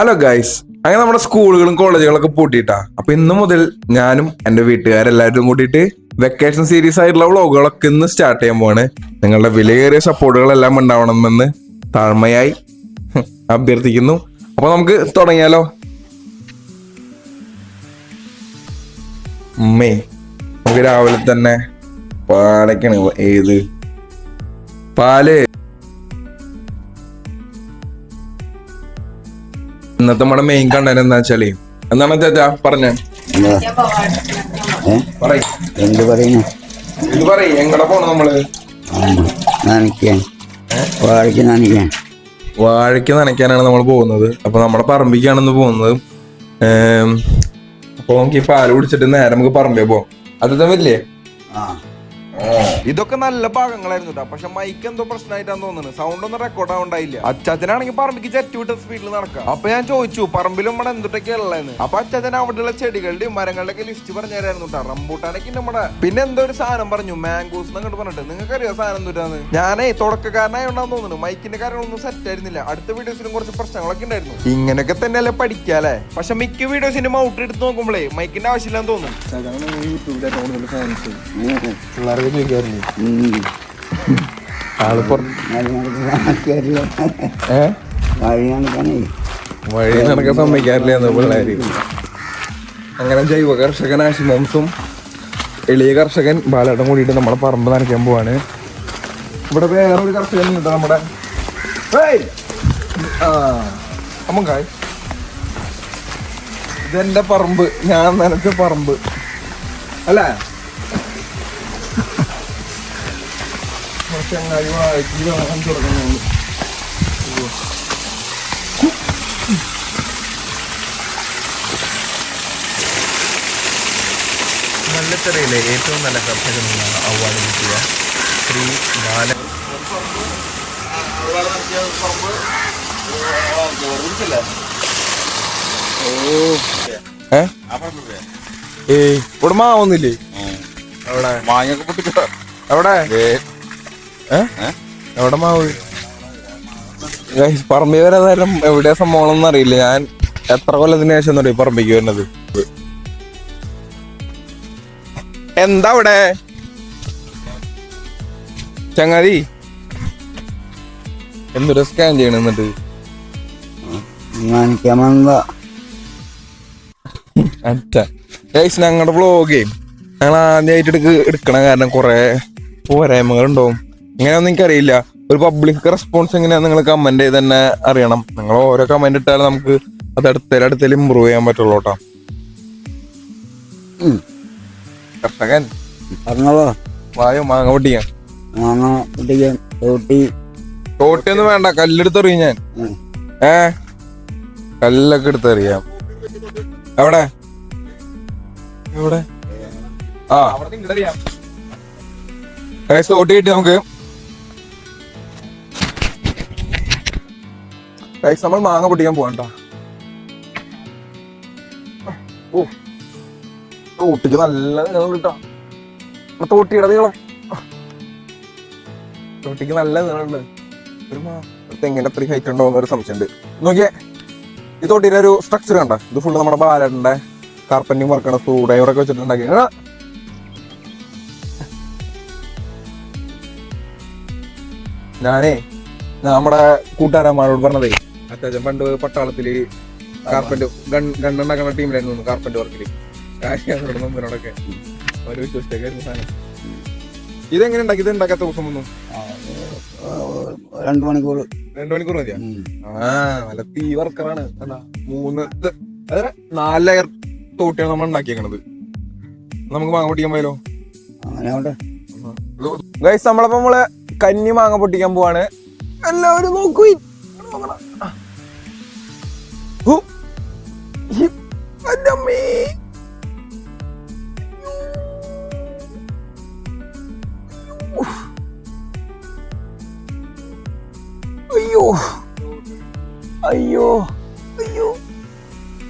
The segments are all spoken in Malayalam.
ഹലോ ഗൈസ് അങ്ങനെ നമ്മുടെ സ്കൂളുകളും കോളേജുകളൊക്കെ പൂട്ടിയിട്ടാ. അപ്പൊ ഇന്ന് മുതൽ ഞാനും എന്റെ വീട്ടുകാരെല്ലാവരും കൂട്ടിയിട്ട് വെക്കേഷൻ സീരീസ് ആയിട്ടുള്ള വ്ളോഗുകളൊക്കെ ഇന്ന് സ്റ്റാർട്ട് ചെയ്യാൻ പോവാണ്. നിങ്ങളുടെ വിലയേറിയ സപ്പോർട്ടുകളെല്ലാം ഉണ്ടാവണമെന്ന് താഴ്മയായി അഭ്യർത്ഥിക്കുന്നു. അപ്പൊ നമുക്ക് തുടങ്ങിയാലോ? ഉമ്മേ നമുക്ക് രാവിലെ തന്നെ പാലക്കാണ് ഏത്? പാൽ. ഇന്നത്തെ നമ്മുടെ മെയിൻ കണ്ടന്റ് എന്താ വെച്ചാൽ? എന്താണ് ചേച്ചാ പറഞ്ഞ? പറയ്. എന്ത് പറയുന്നു? ഇത് പറയ് എങ്ങടെ പോണ നമ്മൾ? നനയ്ക്കാൻ. വാഴയ്ക്ക് നനയ്ക്കാൻ. വാഴയ്ക്ക് നനയ്ക്കാനാണ് നമ്മൾ പോകുന്നത്. അപ്പൊ നമ്മുടെ പറമ്പിക്കാണെന്ന് പോകുന്നത്. ഏം, അപ്പൊ നമുക്ക് ഈ പാൽ കുടിച്ചിട്ട് നേരെ നമുക്ക് പറമ്പേ പോവാം. അത് വരില്ലേ? ആ. ഇതൊക്കെ നല്ല ഭാഗങ്ങളായിരുന്നു കേട്ടോ പക്ഷെ മൈക്ക് എന്തോ പ്രശ്നമായിട്ടാന്ന് തോന്നുന്നത് സൗണ്ട് ഒന്നും റെക്കോർഡ് ആവണ്ടായില്ല. അച്ചാച്ചനാണെങ്കിൽ പറമ്പിക്ക് ചെറ്റു വിട്ട സ്പീഡിൽ നടക്കാം. അപ്പൊ ഞാൻ ചോദിച്ചു പറമ്പിലും നമ്മുടെ എന്തൊക്കെ ഉള്ളതെന്ന് അപ്പൊ അച്ചാച്ചൻ അവിടെയുള്ള ചെടികളുടെയും മരങ്ങളുടെ ഒക്കെ ലിസ്റ്റ് പറഞ്ഞു തരായിരുന്നു കേട്ടോ റംബൂട്ടാനൊക്കെ നമ്മുടെ. പിന്നെ എന്തോ ഒരു സാധനം പറഞ്ഞു മാംഗൂസ് എന്നങ്ങോട്ട് പറഞ്ഞിട്ട്. നിങ്ങൾക്ക് അറിയോ സാധനം എന്തുട്ടാന്ന്? ഞാനേ തുടക്കക്കാരനായോണ്ടാന്ന് തോന്നുന്നു. മൈക്കിന്റെ കാര്യങ്ങളൊന്നും സെറ്റ് ആയിരുന്നില്ല. അടുത്ത വീഡിയോസിലും കുറച്ച് പ്രശ്നങ്ങളൊക്കെ ഉണ്ടായിരുന്നു ഇങ്ങനെയൊക്കെ തന്നെയല്ലേ പഠിക്കാല്ലേ പക്ഷെ മിക്ക വീഡിയോസിന്റെ മൗട്ട് എടുത്ത് നോക്കുമ്പോഴേ മൈക്കിന്റെ ആവശ്യമില്ലെന്ന് തോന്നുന്നു. പിള്ളേർക്ക് ചോദിക്കാറില്ലേ ഉം. ആൾ ഏ? വഴി നടക്കാനേ വഴി നടക്കാൻ സമ്മതിക്കാറില്ല എന്ന് പിള്ളേര്. അങ്ങനെ ജൈവ കർഷകൻ ആശിമോംസും എളിയ കർഷകൻ ബാലേട്ടൻ കൂടിയിട്ട് നമ്മളെ പറമ്പ് നനയ്ക്കാൻ പോവാണ്. ഇവിടെ വേറൊരു കർഷകൻ ഉണ്ട് നമ്മുടെ. അമ്മക്കായ് ഇതെന്റെ പറമ്പ്. ഞാൻ നനച്ച പറമ്പ്. അല്ലേ? ചങ്ങാതി വായിച്ച് വാങ്ങാൻ തുടങ്ങുന്നു നല്ല ചെറിയിലെ ഏറ്റവും നല്ല കർഷകനാണ് അവാർഡ് കിട്ടിയ. ശ്രീ ബാല ഏ? ഉടമ ഇവിടെ അവിടെ. എവിടെ? എവിടെ ഏ എവിടെ മാവ്? പറമ്പി വരെ നേരം എവിടെയാ സംഭവം ഒന്നും അറിയില്ല. ഞാൻ എത്ര കൊല്ലത്തിന് ശേഷം എന്നറിയ പറമ്പിക്ക് വരുന്നത്? എന്താ അവിടെ? ചങ്ങാതി? എന്തൊരു സ്കാൻ ചെയ്യണം എന്നിട്ട്? നനയ്ക്കാൻ വന്നതാ അച്ഛാ ഗൈസ് ഞങ്ങളുടെ വ്ളോഗേ ഞങ്ങൾ ആദ്യമായിട്ട് എടുക്ക എടുക്കണ കാരണം കുറെ പോരായ്മകളുണ്ടാവും. ഇങ്ങനെയൊന്നും എനിക്കറിയില്ല. ഒരു പബ്ലിക് റെസ്പോൺസ് എങ്ങനെയാ നിങ്ങൾ കമന്റ് ചെയ്ത് തന്നെ അറിയണം. നിങ്ങൾ ഓരോ കമന്റ് ഇട്ടാലും നമുക്ക് അത് അടുത്തേലും അടുത്തേലും ഇമ്പ്രൂവ് ചെയ്യാൻ പറ്റുള്ളൂ കേട്ടോ. കർഷകൻ. പറഞ്ഞോളോ. വായോ മാങ്ങ പൊട്ടിക്കാൻ മാങ്ങ പൊട്ടിക്കാൻ തോട്ടി. തോട്ടിയൊന്നും വേണ്ട കല്ലെടുത്തെറിയും ഞാൻ. ഏ? കല്ലൊക്കെ എടുത്തെറിയാം എവിടെ? എവിടെ? ആ. തോട്ടി കിട്ടി നമുക്ക്. Guys, നമ്മൾ മാങ്ങ പൊട്ടിക്കാൻ പോകണ്ട ഓ. തോട്ടിക്ക് നല്ല നീളം കിട്ടാം തോട്ടിയുടെ നീളം തോട്ടിക്ക് നല്ല നീളമുണ്ട് ഒരു അത്രയും ഹൈറ്റ് ഉണ്ടോ എന്നൊരു സംശയമുണ്ട്. നോക്കിയേ ഈ തോട്ടിയുടെ ഒരു സ്ട്രക്ചർ കണ്ട? ഇത് ഫുള്ള് നമ്മുടെ ബാലന്റെ കാർപ്പന്റിങ് വർക്കാണ് സ്ക്രൂ ഡ്രൈവറൊക്കെ വെച്ചിട്ടുണ്ടാക്കി. ഞാനേ നമ്മുടെ കൂട്ടുകാരന്മാരോട് പറഞ്ഞതേ അത്യാവശ്യം പണ്ട് പട്ടാളത്തിൽ കാർപ്പന്റ് ഗൺ ഗണ്ണുണ്ടാക്കുന്ന ടീമിലായിരുന്നു കാർപ്പന്റ് വർക്കിൽ. കാര്യങ്ങളോട് മുമ്പിനോടൊക്കെ ഒരു വിശ്വസിച്ചേക്കായിരുന്നു സാധനം. ഇതെങ്ങനെ ഉണ്ടാക്കി? ഇത് ഉണ്ടാക്കാത്ത ദിവസം ഒന്നും രണ്ടു മണിക്കൂർ. രണ്ടു മണിക്കൂർ മതിയാ? ആ നല്ല തീ വർക്കറാണ്. മൂന്ന് നാല് ലെയർ തോട്ടിയാണ് നമ്മൾ ഉണ്ടാക്കിയേക്കണത്. നമുക്ക് മാങ്ങ പൊട്ടിക്കാൻ പോയാലോ? ഗൈസ് നമ്മളപ്പോ നമ്മൾ കന്നി മാങ്ങ പൊട്ടിക്കാൻ പോവാണ്. എല്ലാവരും നോക്കൂ. അയ്യോ അയ്യോ അയ്യോ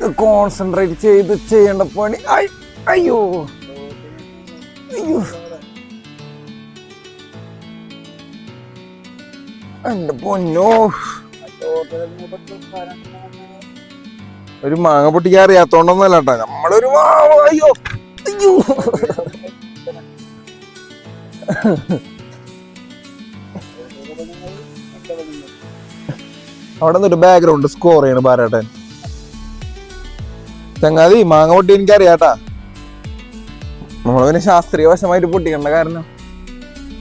കോൺസെൻട്രേറ്റ് ചെയ്ത് ചെയ്യേണ്ട പണി. അയ്യോ. അയ്യോ. എന്റെ പൊന്നോ. ഒരു മാങ്ങ പൊട്ടിക്കാൻ അറിയാത്തോണ്ടൊന്നല്ല കേട്ടോ. നമ്മളൊരു അയ്യോ അയ്യോ. അവിടെ നിന്നൊരു ബാക്ക്ഗ്രൗണ്ട് സ്കോർ ചെയ്യണ് പാരാട്ടൻ ചങ്ങാതി മാങ്ങ പൊട്ടി എനിക്കറിയാട്ടാ നമ്മളതിന് ശാസ്ത്രീയ വശമായിട്ട് പൊട്ടിക്കണ്ട കാരണം.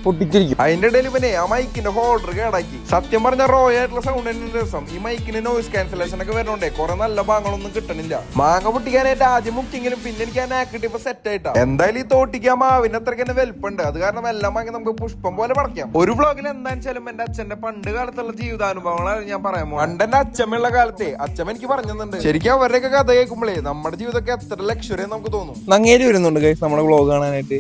പൊട്ടിച്ചിരിക്കും. അതിന്റെ ഇടയിൽ പിന്നെ ആ മൈക്കിന്റെ ഹോൾഡർ കേടാക്കി. സത്യം പറഞ്ഞ റോ ആയിട്ടുള്ള സൗണ്ട് തന്നെ രസം. ഈ മൈക്കിന് നോയിസ് ക്യാൻസലേഷൻ ഒക്കെ വരുന്നുണ്ടേ കുറെ നല്ല ഭാഗങ്ങളൊന്നും കിട്ടണില്ല. മാങ്ങ പൊട്ടിക്കാനായിട്ട് ആദ്യം മുക്കിയെങ്കിലും പിന്നെ എനിക്ക് ആ കിട്ടിയപ്പോ സെറ്റ് ആയിട്ടാ. എന്തായാലും ഈ തോട്ടിക്ക് ആ മാവിന് അത്രയ്ക്ക് തന്നെ വലുപ്പുണ്ട് അത് കാരണം എല്ലാം വാങ്ങി നമുക്ക് പുഷ്പം പോലെ പറക്കാം. ഒരു വ്ളോഗിൽ എന്താണെന്ന് വെച്ചാലും എന്റെ അച്ഛന്റെ പണ്ട് കാലത്തുള്ള ജീവിതാനുഭവങ്ങളാണ് ഞാൻ പറയാൻ പണ്ട് എന്റെ അച്ഛമ്മയുള്ള കാലത്തെ അച്ഛമ്മ എനിക്ക് പറഞ്ഞിട്ടുണ്ട്. ശരിക്കും അവരുടെയൊക്കെ കഥ കേൾക്കുമ്പോഴേ നമ്മുടെ ജീവിതമൊക്കെ എത്ര ലക്ഷറി നമുക്ക് തോന്നും. നങ്ങേരി വരുന്നുണ്ട് നമ്മുടെ വ്ളോഗ് കാണാനായിട്ട്.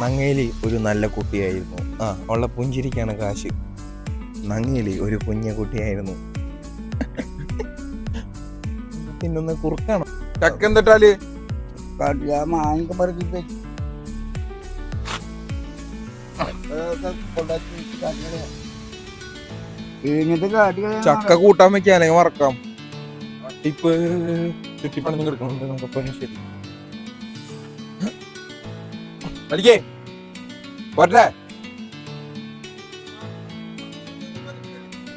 നങ്ങേലി ഒരു നല്ല കുട്ടിയായിരുന്നു. ആ ഉള്ള പുഞ്ചിരിക്കാണ് കാശ്. നങ്ങേലി ഒരു കുഞ്ഞ കുട്ടിയായിരുന്നു. പിന്നൊന്ന് കുറുക്കാണ്. ചക്ക എന്തിട്ടാൽ? കാട്ടിൽ ആ. മാങ്ങ പറക്കി വെച്ച് കഴിഞ്ഞിട്ട് ചക്ക കൂട്ടാൻ വെക്കാൻ അല്ലെങ്കിൽ മറക്കാം. ഇപ്പൊ ചുറ്റിപ്പണി കിടക്കുന്നുണ്ട് നമുക്ക് ശരി. പഠിക്കേ. പോട്ടെ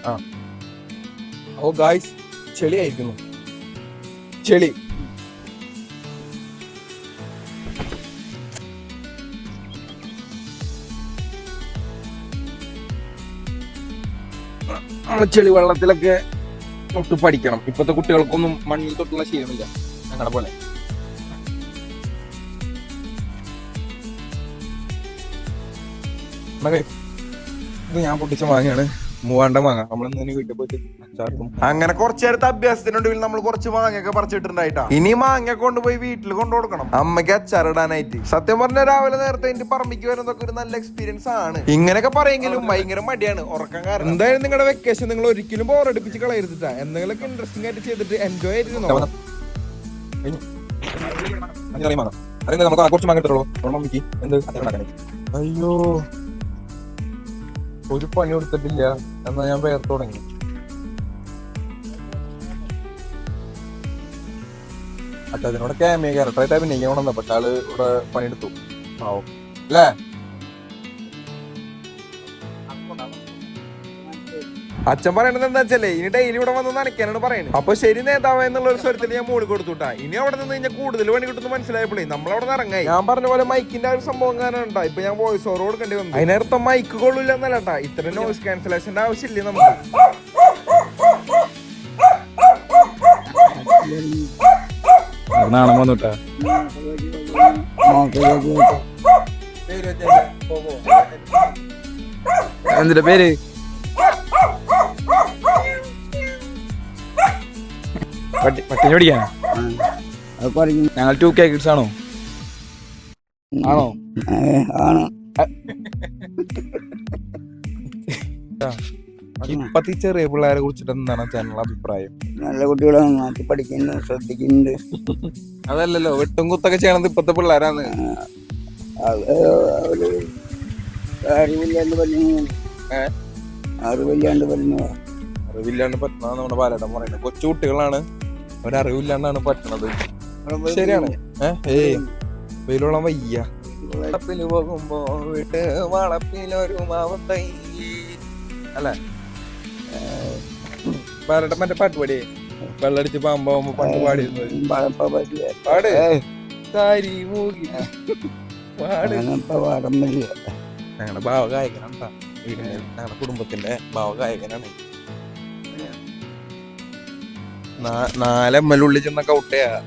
ആ. ഓ ഗായ്സ് ചെളി ആയിരിക്കുന്നു ചെളി. ചെളി വെള്ളത്തിലൊക്കെ തൊട്ട് പഠിക്കണം. ഇപ്പോഴത്തെ കുട്ടികൾക്കൊന്നും മണ്ണിൽ തൊട്ടുള്ള ശീലമില്ല ഞങ്ങളെ പോലെ. മകേ, ഇത് ഞാൻ പൊട്ടിച്ച മാങ്ങയാണ് മൂവാണ്ട മാങ്ങ. നമ്മൾ ഇന്ന് വീട്ടിൽ പോയിട്ട് അച്ചാർക്കും അങ്ങനെ കുറച്ചു നേരത്തെ അഭ്യാസത്തിനുണ്ടെങ്കിൽ നമ്മൾ കുറച്ച് മാങ്ങയൊക്കെ പറിച്ചിട്ടുണ്ടായിട്ടാ. ഇനി മാങ്ങ കൊണ്ടുപോയി വീട്ടിൽ കൊണ്ടു കൊടുക്കണം അമ്മയ്ക്ക് അച്ചാറിടാനായിട്ട് സത്യം പറഞ്ഞ രാവിലെ നേരത്തെ എന്റെ പറമ്പിക്ക് വരുന്നതൊക്കെ ഒരു നല്ല എക്സ്പീരിയൻസ് ആണ്. ഇങ്ങനെയൊക്കെ പറയെങ്കിലും ഭയങ്കര മടിയാണ് ഉറക്കം കാരണം. എന്തായാലും നിങ്ങളുടെ വെക്കേഷൻ നിങ്ങൾ ഒരിക്കലും ബോറടിപ്പിച്ച് കളയരുതിട്ടാ. എന്തെങ്കിലുമൊക്കെ ഇൻട്രസ്റ്റിംഗ് ആയിട്ട് ചെയ്തിട്ട് എൻജോയ് ചെയ്തിരുന്നോ നമുക്ക് കുറച്ച് മാങ്ങ എടുത്തോളൂ. എന്ത് അയ്യോ. ഒരു പണി കൊടുത്തിട്ടില്ല. എന്നാ ഞാൻ വേർ തുടങ്ങി. അച്ഛനോട് ക്യാമിയ ക്യാരക്ടറായിട്ട് അഭിനയിക്കണം പക്ഷെ ആൾ ഇവിടെ പണിയെടുത്തു. അല്ലേ? അച്ഛൻ പറയണത് എന്താ വെച്ചല്ലേ ഇനി ഡെയിലി ഇവിടെ വന്ന് നനയ്ക്കാനാണ് പറയുന്നത്. അപ്പൊ ശരി നേതാവ് എന്നുള്ള ഒരു സ്വരത്തിൽ ഞാൻ മൂളി കൊടുത്തുട്ടാ. ഇനി അവിടെ നിന്ന് കഴിഞ്ഞാൽ കൂടുതൽ പണി കിട്ടുന്ന മനസ്സിലായപ്പോഴേ നമ്മൾ അവിടെ നിന്ന് ഇറങ്ങായി. ഞാൻ പറഞ്ഞ പോലെ മൈക്കിന്റെ ഒരു സംഭവം കാരണം ഇപ്പൊ ഞാൻ വോയിസ് ഓവർ കൊടുക്കേണ്ടി വന്നു. അതിനർത്ഥം മൈക്ക് കൊള്ളില്ല എന്നല്ലട്ടാ ഇത്ര നോയിസ് ക്യാൻസലേഷന്റെ ആവശ്യമില്ല നമുക്ക്? നാണം വന്നുട്ടാ. എന്തിന്റെ പേര്? പട്ടി പട്ടിനെ പിടിക്കാനാ? അത് പറയും. ഞങ്ങൾ ടു കെ കിഡ്സ് ആണോ? ആണോ? ആണ്. ഇപ്പത്തെ ചെറിയ പിള്ളേരെ കുറിച്ചിട്ട് എന്താണ് ചാനൽ അഭിപ്രായം? നല്ല കുട്ടികളെ നന്നാക്കി പഠിക്കുന്നു ശ്രദ്ധിക്കുന്നുണ്ട്. അതല്ലല്ലോ വെട്ടും കുത്തൊക്കെ ചെയ്യണത് ഇപ്പത്തെ പിള്ളേരാണ്. അത് അറിവില്ലാണ്ട് പറഞ്ഞു? അറിവില്ലാണ്ട് പറഞ്ഞു അറിവില്ലാണ്ട് പറ്റുന്നതാണ് നമ്മുടെ പാലട്ടം പറയുന്നത്. കൊച്ചു കുട്ടികളാണ്. ഒരറിവില്ലാണ്ടാണ് പറ്റണത്. ശരിയാണ്. ഏ ഏയ് വെയിലുള്ള വയ്യ. വളപ്പിൽ പോകുമ്പോ വീട്ട് വളപ്പിലൊരു മാവൻ തൈ. അല്ലേ? ബാലേട്ടൻ മറ്റേ പാട്ട് പാടിയേ വെള്ളടിച്ച് പാമ്പാവുമ്പോ പണ്ട് പാടിയിരുന്നു പാട്. താരി മൂകി പാട്. അങ്ങനത്തെ പാടം പറ്റില്ല ഞങ്ങളുടെ ഭാവഗായകനാണ് ഞങ്ങളുടെ കുടുംബത്തിന്റെ ഭാവഗായകനാണ്. നാ- നാല് എം എൽ ഉള്ളിൽ ചെന്ന കൗട്ടയാ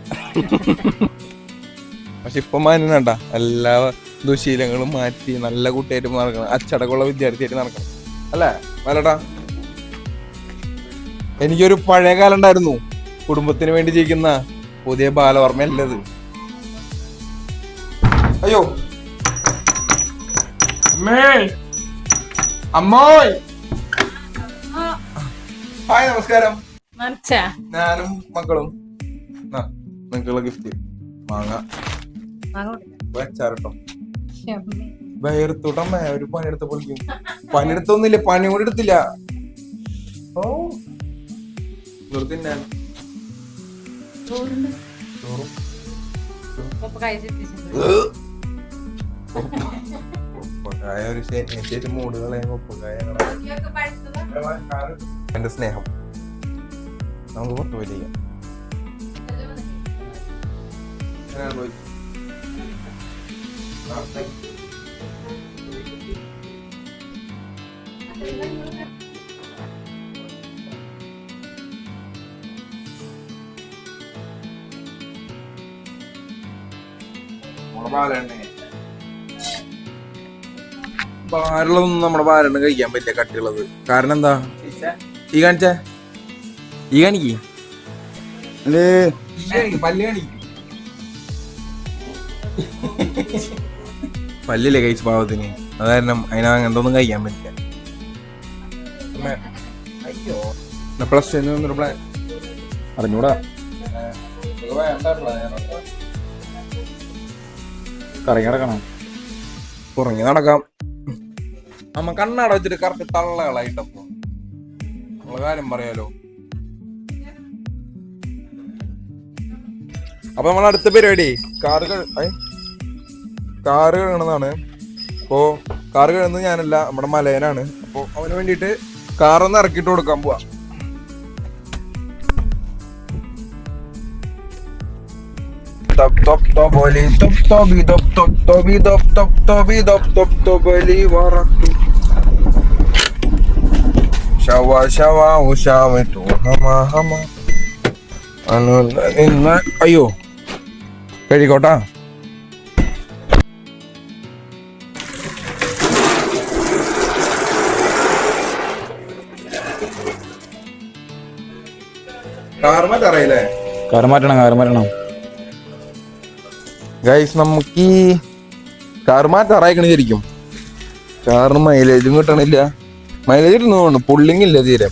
പക്ഷെ ഇപ്പൊ മാനണ്ട എല്ലാ ദുശീലങ്ങളും മാറ്റി നല്ല കുട്ടിയായിട്ട് നടക്കണം. അച്ചടക്കമുള്ള വിദ്യാർത്ഥിയായിട്ട് നടക്കണം. അല്ലേ? വലട്ടാ എനിക്കൊരു പഴയ കാലം ഉണ്ടായിരുന്നു. കുടുംബത്തിന് വേണ്ടി ജീവിക്കുന്ന പുതിയ ബാലവർമ്മ അല്ലത് അയ്യോ. അമ്മേ. അമ്മോയ്. ഹായ് നമസ്കാരം. ഞാനും മക്കളും. നിങ്ങൾക്കുള്ള ഗിഫ്റ്റ് മാങ്ങ. വെച്ചാരട്ടോ വേർത്തുടമ്മ ഒരു പണിയെടുത്ത പൊളിക്കും. പണിയെടുത്തൊന്നുമില്ല പണി കൂടെ എടുത്തില്ല. ഓ. ചോറുണ്ട്. ചോറും. ഒരു മൂടുകളെ? എന്റെ സ്നേഹം. നമുക്ക് പുറത്തു പോയി ചെയ്യാം. you. നമ്മുടെ നമ്മുടെ കഴിക്കാൻ പറ്റില്ല കട്ടിയുള്ളത്. കാരണം എന്താ? ഈ കാണിച്ച? ഈ കാണിക്ക്. പല്ലില്ലേ കഴിച്ച പാവത്തിന്? അത് കാരണം അതിനാ അങ്ങനത്തെ കഴിക്കാൻ പറ്റില്ല. അയ്യോ. പ്ലസ് ടു വന്നിട്ട് പ്ലാൻ അറിഞ്ഞൂടാ. കറങ്ങി കിടക്കണം കുറങ്ങി നടക്കാം. നമ്മ കണ്ണാട വെച്ചിട്ട് കറക്റ്റ് തള്ളകളായിട്ടപ്പോ. നമ്മളെ കാര്യം പറയാലോ. അപ്പൊ നമ്മൾ അടുത്ത പരിപാടി കാറുകൾ കാറ് കഴുകണതാണ് അപ്പോ കാറ് കഴുകുന്നത് ഞാനല്ല നമ്മുടെ മലയനാണ്. അപ്പോ അവന് വേണ്ടിട്ട് കാറൊന്ന് ഇറക്കിട്ട് കൊടുക്കാൻ പോവാ. അയ്യോ. കഴിക്കോട്ടാ കാർമ അറിയില്ലേ കാറ് മാറ്റണം കാറ് മാറ്റണം. ഗൈസ് നമുക്ക് ഈ ശരിക്കും. കാറിന് മൈലേജും കിട്ടണില്ല. മൈലേജ് കിട്ടുന്നതുകൊണ്ട് പുള്ളിങ്ങില്ല തീരെ.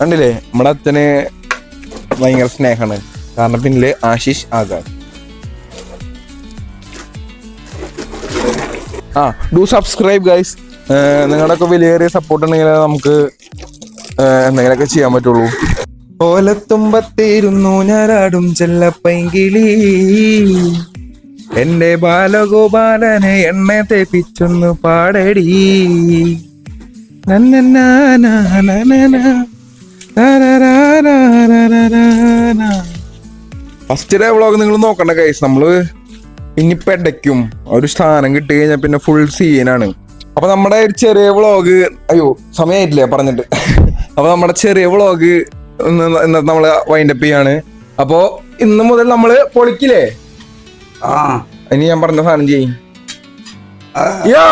കണ്ടില്ലേ? നമ്മുടെ അച്ഛന് ഭയങ്കര സ്നേഹമാണ് കാരണം പിന്നിലെ ആശിഷ് ആകാശ് ആ ഡു സബ്സ്ക്രൈബ് ഗൈസ് നിങ്ങളുടെയൊക്കെ വലിയ സപ്പോർട്ട് ഉണ്ടെങ്കിൽ നമുക്ക് എന്തെങ്കിലുമൊക്കെ ചെയ്യാൻ പറ്റുള്ളൂ. ഓലത്തുമ്പത്തിരുന്നു ഞാനാടും ചെല്ലപ്പൈങ്കിളി. എന്റെ ബാലഗോപാലനെ എണ്ണ തേപ്പിച്ചൊന്ന് പാടടി. ഫസ്റ്റ് ഡേ വ്ളോഗ് നിങ്ങൾ നോക്കണ്ട കൈസ് നമ്മൾ ഇനി പെടയ്ക്കും ഒരു സ്ഥാനം കിട്ടി കഴിഞ്ഞാൽ പിന്നെ ഫുൾ സീനാണ് അപ്പൊ നമ്മുടെ ഒരു ചെറിയ വ്ളോഗ് അയ്യോ സമയമായിട്ടില്ലേ പറഞ്ഞിട്ട്. അപ്പൊ നമ്മുടെ ചെറിയ വ്ളോഗ് നമ്മൾ നമ്മൾ വൈൻഡപ്പ് ചെയ്യാണ്. അപ്പോ ഇന്ന് മുതൽ നമ്മൾ പൊളിക്കില്ലേ? ആ. ഇനി ഞാൻ പറഞ്ഞ സാധനം ചെയ്യും. യോ